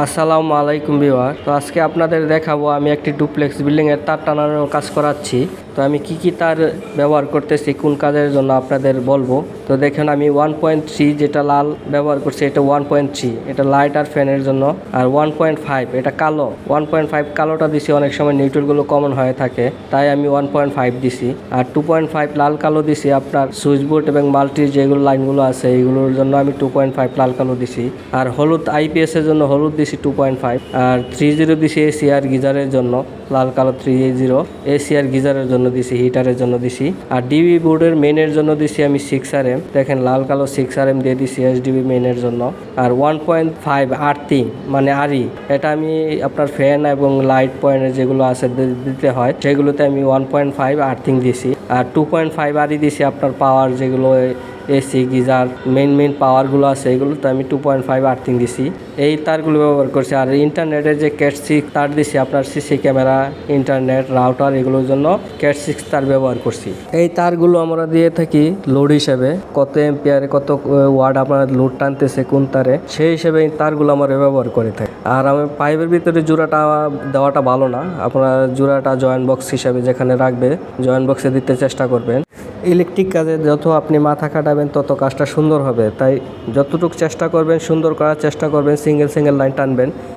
আসসালামু আলাইকুম বিওয়ার তো আজকে আপনাদের দেখাবো, আমি একটি ডুপ্লেক্স বিল্ডিং এর তার টানানোর কাজ করাচ্ছি। তো আমি কি কি তার ব্যবহার করতেছি, কোন কাজের জন্য আপনাদের বলব? তো দেখেন, আমি ওয়ান পয়েন্ট থ্রি যেটা লাল ব্যবহার করছি, এটা ওয়ান পয়েন্ট থ্রি এটা লাইট আর ফ্যানের জন্য। আর ওয়ান পয়েন্ট ফাইভ এটা কালো। ওয়ান পয়েন্ট ফাইভ কালোটা দিছি, অনেক সময় নিউট্রালগুলো কমন হয়ে থাকে। তাই আমি ওয়ান পয়েন্ট ফাইভ দিছি। আর টু পয়েন্ট ফাইভ লাল কালো দিছি, আপনার সুইচ বোর্ড এবং মাল্টির যেগুলো লাইনগুলো আছে, এইগুলোর জন্য আমি টু পয়েন্ট ফাইভ লাল কালো দিছি। আর হলুদ আইপিএস এর জন্য হলুদ দিছি টু পয়েন্ট ফাইভ আর থ্রি জিরো দিছি এসি আর গিজারের জন্য, লাল কালো থ্রি জিরো এসি আর গিজারের জন্য দিছি হিটারের জন্য দিছি আর ডিবি বোর্ডের মেনের জন্য দিছি আমি সিক্স আর এম দেখেন, লাল কালো সিক্স আর এম দিয়ে দিছি এস ডিবি মেনের জন্য। আর ওয়ান পয়েন্ট ফাইভ আর্থিং মানে আরি এটা আমি আপনার ফ্যান এবং লাইট পয়েন্টের যেগুলো আছে দিতে হয়, সেগুলোতে আমি ওয়ান পয়েন্ট ফাইভ আর্থিং দিছি। আর টু পয়েন্ট ফাইভ আরই দিছি আপনার পাওয়ার যেগুলো এসি, গিজার মেন মেন পাওয়ারগুলো আছে এগুলোতে আমি টু পয়েন্ট ফাইভ আর্থিং দিছি। এই তারগুলো ব্যবহার করছি। আর ইন্টারনেটের যে ক্যাট সিক্স তার দিছি আপনার সিসি ক্যামেরা ইন্টারনেট রাউটার এগুলোর জন্য ক্যাট সিক্স তার ব্যবহার করছি। এই তারগুলো আমরা দিয়ে থাকি লোড হিসেবে। কত এম্পিয়ারে কত ওয়ার্ড আপনার লোড টানতেছে, কোন তারে, সেই হিসেবে এই তারগুলো আমরা ব্যবহার করে থাকি। আর আমি পাইপের ভিতরে জোড়াটা দেওয়াটা ভালো না। আপনার জোড়াটা জয়েন্ট বক্স হিসাবে যেখানে রাখবে জয়েন্ট বক্সে দিতে চেষ্টা করবেন। ইলেকট্রিক কাজে যত আপনি মাথা খাটাবেন, তত কাজটা সুন্দর হবে। তাই যতটুকু চেষ্টা করবেন, সুন্দর করার চেষ্টা করবেন, সিঙ্গেল সিঙ্গেল লাইন টানবেন।